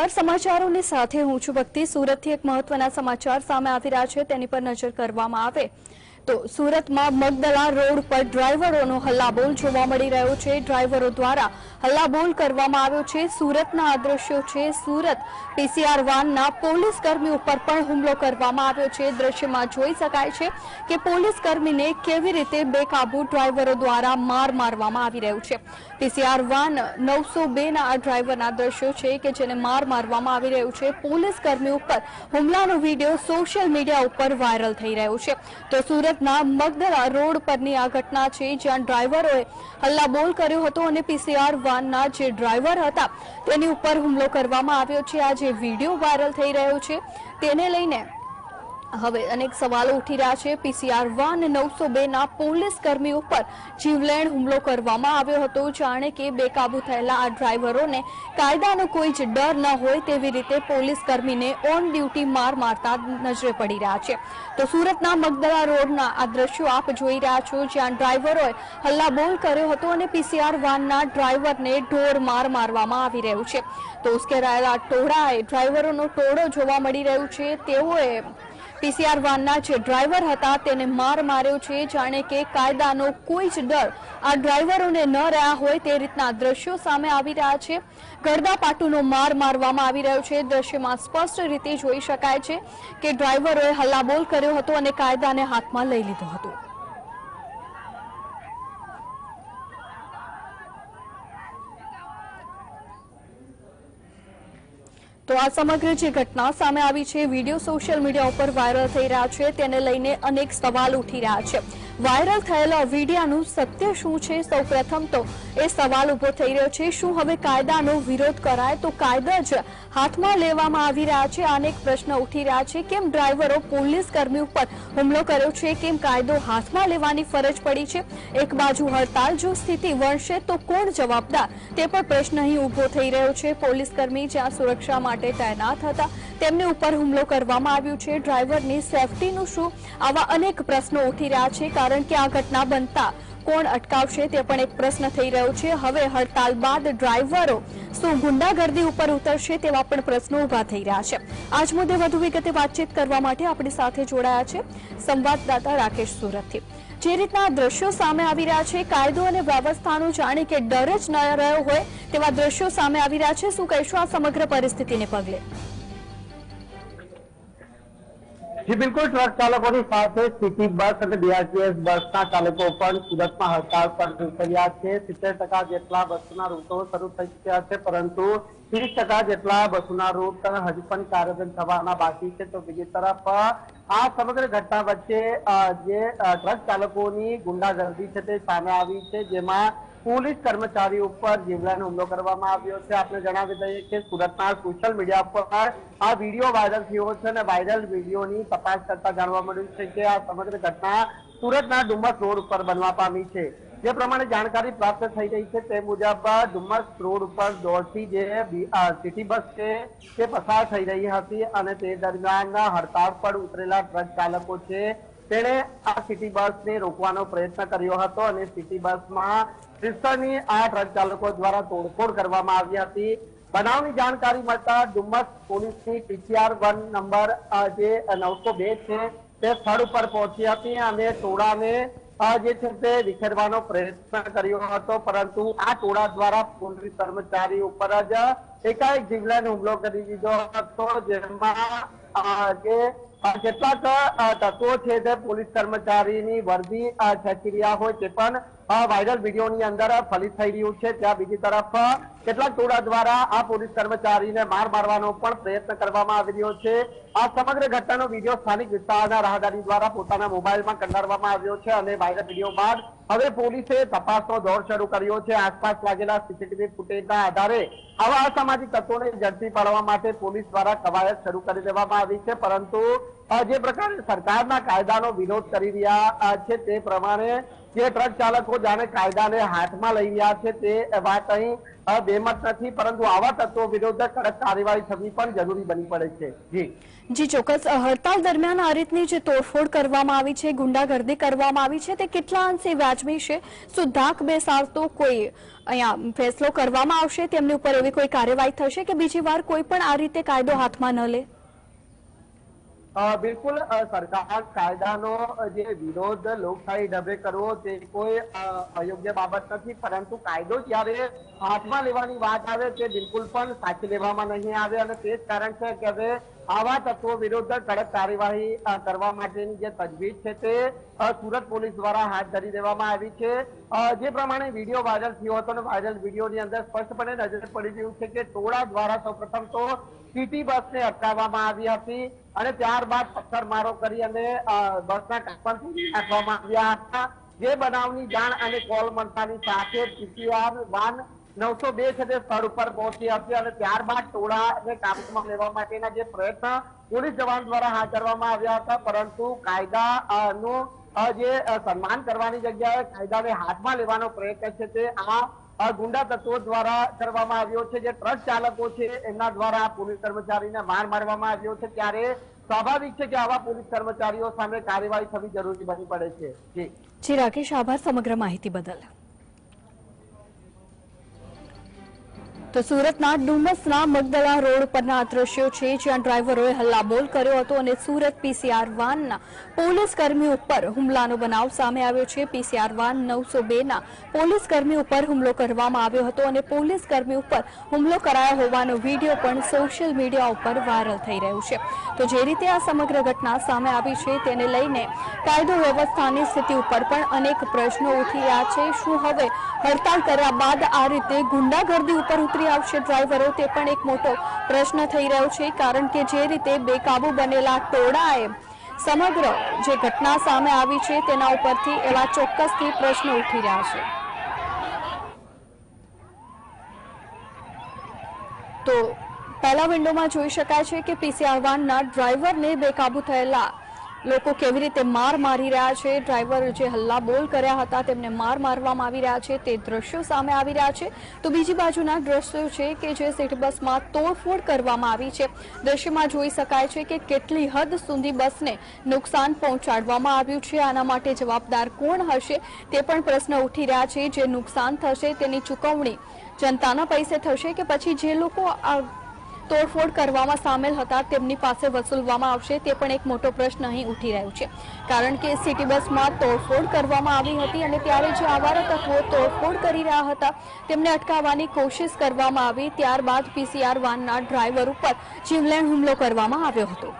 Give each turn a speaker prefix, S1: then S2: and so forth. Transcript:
S1: નમસ્કાર. સમાચારોની સાથે હું છું ભક્તિ. સુરતથી એક મહત્વના સમાચાર સામે આવી રહ્યા છે. તેની પર નજર કરવામાં આવે. તો સુરતમાં મગદલા રોડ પર ડ્રાઈવરોનો હલ્લાબોલ જોવા મળી રહ્યો છે. ડ્રાઈવરો દ્વારા હલ્લાબોલ કરવામાં આવ્યો છે. સુરતના આ છે. સુરત પીસીઆર વાનના પોલીસ કર્મી ઉપર પણ હુમલો કરવામાં આવ્યો છે. દ્રશ્યમાં જોઈ શકાય છે કે પોલીસ કર્મીને કેવી રીતે બેકાબુ ડ્રાઈવરો દ્વારા માર મારવામાં આવી રહ્યું છે. પીસીઆર વાન નવસો બેના આ ડ્રાઈવરના દ્રશ્યો છે કે જેને માર મારવામાં આવી રહ્યું છે. પોલીસ કર્મી ઉપર હુમલાનો વીડિયો સોશિયલ મીડિયા ઉપર વાયરલ થઈ રહ્યો છે. તો સુરતના મગદરા રોડ પરની આ ઘટના છે, જ્યાં ડ્રાઈવરોએ હલ્લાબોલ કર્યો હતો અને પીસીઆર વાનના જે ડ્રાઈવર હતા, તેની ઉપર હુમલો કરવામાં આવ્યો છે. આ જે વીડિયો વાયરલ થઈ રહ્યો છે. તેને લઈને હવે અનેક સવાલો ઉઠી રહ્યા છે. પીસીઆર વન નવસો બે ના પોલીસ કર્મી ઉપર જીવલેણ હુમલો કરવામાં આવ્યો હતો. જાણે કે બેકાબુ થયેલા આ ડ્રાઈવરોને કાયદાનો કોઈ જ ડર ન હોય તેવી રીતે પોલીસ કર્મીને ઓન ડ્યુટી માર મારતા નજરે પડી રહ્યા છે. તો સુરતના મગદલા રોડના આ દ્રશ્યો આપ જોઈ રહ્યા છો, જ્યાં ડ્રાઈવરોએ હલ્લાબોલ કર્યો હતો અને પીસીઆર વાનના ડ્રાઈવરને ઢોર માર મારવામાં આવી રહ્યું છે. તો ઉશ્કેરાયેલા ટોળાએ ડ્રાઈવરોનો ટોળો જોવા મળી રહ્યું છે. તેઓએ પીસીઆર વાનના જે ડ્રાઈવર હતા તેને માર માર્યો છે. જાણે કે કાયદાનો કોઈ જ ડર આ ડ્રાઈવરોને ન રહ્યા હોય તે રીતના દ્રશ્યો સામે આવી રહ્યા છે. ગરદાપાટુનો માર મારવામાં આવી રહ્યો છે. દ્રશ્યમાં સ્પષ્ટ રીતે જોઈ શકાય છે કે ડ્રાઈવરોએ હલ્લાબોલ કર્યો હતો અને કાયદાને હાથમાં લઈ લીધો હતો. તો આ સમગ્ર જે ઘટના સામે આવી છે, વીડિયો સોશિયલ મીડિયા ઉપર વાયરલ થઈ રહ્યા છે, તેને લઈને અનેક સવાલ ઉઠી રહ્યા છે. વાયરલ થયેલા વિડીયાનું સત્ય શું છે? સૌપ્રથમ તો એ સવાલ ઊભો થઈ રહ્યો છે, શું હવે કાયદાનો વિરોધ કરાય? તો કાયદા જ હાથમાં લેવામાં આવી રહ્યા છે. અનેક પ્રશ્ન ઉઠી રહ્યા છે, કેમ ડ્રાઈવરો, પોલીસ કર્મી ઉપર હુમલો કર્યો છે? કેમ કાયદો હાથમાં લેવાની ફરજ પડી છે? એક બાજુ હડતાલ જો સ્થિતિ વણશે, તો કોણ જવાબદાર? તે પણ પ્રશ્ન અહીં ઊભો થઈ રહ્યો છે. પોલીસ કર્મી જ્યાં સુરક્ષા માટે તૈનાત હતા, તેમની ઉપર હુમલો કરવામાં આવ્યો છે. ડ્રાઈવરની સેફટીનું શું? આવા અનેક પ્રશ્નો ઉઠી રહ્યા છે, કારણ કે આ ઘટના બનતા કોણ અટકાવશે તે પણ એક પ્રશ્ન થઈ રહ્યો છે. હવે હડતાલ બાદ ડ્રાઈવરો શું ગુંડાગર્દી ઉપર ઉતરશે તેવા પણ પ્રશ્નો ઊભા થઈ રહ્યા છે. આજ મુદ્દે વધુ વિગતે વાતચીત કરવા માટે આપણી સાથે જોડાયા છે સંવાદદાતા રાકેશ સુરતથી. જે રીતના દ્રશ્યો સામે આવી રહ્યા છે, કાયદો અને વ્યવસ્થાનું જાણે કે ડર જ ન રહ્યો હોય તેવા દ્રશ્યો સામે આવી રહ્યા છે. શું કહેશું આ સમગ્ર પરિસ્થિતિને પગલે?
S2: જી, બિલકુલ, ટ્રક ચાલકોની સાથે સિટી બસ અને બીઆરટીએસ બસના ચાલકો પણ સુરતમાં હડતાળ પર ઉતર્યા છે. સિત્તેર ટકા જેટલા બસોના રૂટો શરૂ થઈ ચુક્યા છે, પરંતુ ત્રીસ ટકા જેટલા બસોના રૂટ હજી પણ કાર્યરત થવાના બાકી છે. તો બીજી તરફ, આ સમગ્ર ઘટના વચ્ચે જે ટ્રક ચાલકોની ગુંડાગર્દી છે તે સામે આવી છે, જેમાં પોલીસ કર્મચારી ઉપર જીવલેણ હુમલો કરવામાં આવ્યો છે. આપણે જણાવી દઈએ કે સુરતના સોશિયલ મીડિયા પર આ વીડિયો વાયરલ થયો છે અને વાયરલ વિડીયોની તપાસ કરતા જાણવા મળ્યું છે કે આ સમગ્ર ઘટના સુરતના ડુમ્મસ રોડ ઉપર બનવા પામી છે. જે પ્રમાણે જાણકારી પ્રાપ્ત થઈ રહી છે તે મુજબ ડુમ્મસ રોડ ઉપર દોડતી જે સિટી બસ છે તે પસાર થઈ રહી હતી અને તે દરમિયાન હડતાળ પર ઉતરેલા ટ્રક ચાલકો છે. તેણે આ સિટી બસને રોકવાનો પ્રયત્ન કર્યો હતો અને સિટી બસમાં ક્રિસ્ટની આ ટ્રક દ્વારા તોડફોડ કરવામાં આવી હતી. બનાવની જાણકારી મળતા ડુમસ પોલીસની પીસીઆર વન નંબર જે નવસો બે છે, તે સ્થળ ઉપર પહોંચી હતી અને ટોળાને જે છે તે વિખેરવાનો પ્રયત્ન કર્યો હતો. પરંતુ આ ટોળા દ્વારા પોલીસ કર્મચારી ઉપર જ એકાએક જીવલાને હુમલો કરી દીધો હતો, જેમાં જે કેટલાક તત્વો છે તે પોલીસ કર્મચારીની વર્દી ખેંચી રહ્યા હોય તે પણ વાયરલ વિડીયોની અંદર ફલિત થઈ રહ્યું છે. ત્યાં બીજી તરફ કેટલાક ટોળા દ્વારા આ પોલીસ કર્મચારીને માર મારવાનો પણ પ્રયત્ન કરવામાં આવી રહ્યો છે. આ સમગ્ર ઘટનાનો વીડિયો સ્થાનિક વિસ્તારના રાહદારી દ્વારા પોતાના મોબાઈલમાં કંડારવામાં આવ્યો છે અને વાયરલ વીડિયો બાદ હવે પોલીસે તપાસનો દોર શરૂ કર્યો છે. આસપાસ લાગેલા સીસીટીવી ફૂટેજના આધારે આવા અસામાજિક તત્વોને ઝડપી પાડવા માટે પોલીસ દ્વારા કવાયત શરૂ કરી દેવામાં આવી છે, પરંતુ જે પ્રકારે સરકારના કાયદાનો વિરોધ કરી રહ્યા છે તે પ્રમાણે જે ટ્રક ચાલકો જાણે કાયદાને હાથમાં લઈ રહ્યા છે તે વાત અહીં બેમત નથી, પરંતુ આવા તત્વો વિરુદ્ધ કડક કાર્યવાહી થવી પણ જરૂરી બની પડે છે. જી.
S1: જી, ચોક્કસ. હડતાલ દરમિયાન આ રીતની જે તોડફોડ કરવામાં આવી છે, ગુંડાગર્દી કરવામાં આવી છે, તે કેટલા અંશે વ્યાજબી છે? શું ધાક બેસાડતો કોઈ અહીંયા ફેસલો કરવામાં આવશે. તેમની ઉપર એવી કોઈ કાર્યવાહી થશે કે બીજી વાર કોઈ પણ આ રીતે કાયદો હાથમાં ન લે?
S2: બિલકુલ સરકાર કાયદાનો જે વિરોધ લોકશાહી ઢબે કરવો તે કોઈ અયોગ્ય બાબત નથી. પરંતુ કાયદો જ્યારે હાથમાં લેવાની વાત આવે તે બિલકુલ પણ સાચી લેવામાં નહીં આવે. અને તે જ કારણ છે કે હવે આવા તત્વો વિરુદ્ધ કડક કાર્યવાહી કરવા માટેની જે તજવીજ છે તે સુરત પોલીસ દ્વારા હાથ ધરી દેવામાં આવી છે. જે પ્રમાણે વીડિયો વાયરલ થયો હતો અને વાયરલ વિડીયોની અંદર સ્પષ્ટપણે નજર પડી રહ્યું છે કે ટોળા દ્વારા સૌપ્રથમ તો સિટી બસને અટકાવવામાં આવી હતી. અને ત્યારબાદ પથ્થરમારો કરી અને બસના તોડી નાખવામાં આવ્યા હતા. જે બનાવની જાણ અને કોલ મળતાની સાથે પીસીઆર વાન નવસો બે છે તે સ્થળ ઉપર પહોંચી હતી અને ત્યારબાદ ટોળાને કાબુમાં લેવા માટેના જે પ્રયત્ન પોલીસ જવાન દ્વારા હાથ ધરવામાં આવ્યા હતા. પરંતુ કાયદા નું જે સન્માન કરવાની જગ્યાએ કાયદાને હાથમાં લેવાનો પ્રયત્ન છે તે આ ગુંડા તત્વો દ્વારા કરવામાં આવ્યો છે, જે ટ્રક ચાલકો છે, એમના દ્વારા પોલીસ કર્મચારીને માર મારવામાં આવ્યો છે. ત્યારે સ્વાભાવિક છે કે આવા પોલીસ કર્મચારીઓ સામે કાર્યવાહી થવી જરૂરી બની પડે છે. જી,
S1: રાકેશ, આભાર સમગ્ર માહિતી બદલ. તો સુરતના ડુમસના મગદલા રોડ પરના દ્રશ્યો છે, જ્યાં ડ્રાઈવરોએ હલ્લાબોલ કર્યો હતો અને સુરત પીસીઆર વાનના પોલીસ કર્મી ઉપર હુમલાનો બનાવ સામે આવ્યો છે. પીસીઆર વાન નવસો બેના પોલીસ કર્મી ઉપર હુમલો કરવામાં આવ્યો હતો અને પોલીસ કર્મી ઉપર હુમલો કરાયો હોવાનો વીડિયો પણ સોશિયલ મીડિયા ઉપર વાયરલ થઈ રહ્યું છે. તો જે રીતે આ સમગ્ર ઘટના સામે આવી છે તેને લઈને કાયદો વ્યવસ્થાની સ્થિતિ ઉપર પણ અનેક પ્રશ્નો ઉઠી રહ્યા છે. શું હવે હડતાલ કર્યા બાદ આ રીતે ગુંડાગર્દી ઉપર ઉતરી આવશે ડ્રાઈવરો તે પણ એક મોટો પ્રશ્ન થઈ રહ્યો છે, કારણ કે જે રીતે બેકાબુ બનેલા ટોળાએ સમગ્ર જે ઘટના સામે આવી છે તેના ઉપરથી એવા ચોક્કસથી પ્રશ્નો ઉઠી રહ્યા છે. તો પહેલા વિન્ડોમાં જોઈ શકાય છે કે પીસીઆર વાનના ડ્રાઈવરને બેકાબુ થયેલા લોકો કેવી રીતે માર મારી રહ્યા છે? ડ્રાઈવર જે હલ્લા બોલ કર્યા હતા, તેમને માર મારવામાં આવી રહ્યા છે. તે દ્રશ્યો સામે આવી રહ્યા છે. તો બીજી બાજુના દ્રશ્યો છે કે જે સિટી બસમાં તોડફોડ કરવામાં આવી છે. દ્રશ્યમાં જોઈ શકાય છે કે કેટલી હદ સુધી બસને નુકસાન પહોંચાડવામાં આવ્યું છે. આના માટે જવાબદાર કોણ હશે? તે પણ પ્રશ્ન ઉઠી રહ્યા છે. જે નુકસાન થશે તેની ચૂકવણી જનતાના પૈસે થશે કે પછી જે લોકો તોડફોડ કરવામાં સામેલ હતા, તેમની પાસે વસૂલવામાં આવશે તે પણ એક મોટો પ્રશ્ન અહીં ઉઠી રહ્યો છે. કારણ કે સિટી બસમાં તોડફોડ કરવામાં આવી હતી અને ત્યારે જે આવારા તત્વો તોડફોડ કરી રહ્યા હતા, તેમને અટકાવવાની કોશિશ કરવામાં આવી. ત્યારબાદ પીસીઆર વાનના ડ્રાઈવર ઉપર જીવલેણ હુમલો કરવામાં આવ્યો હતો.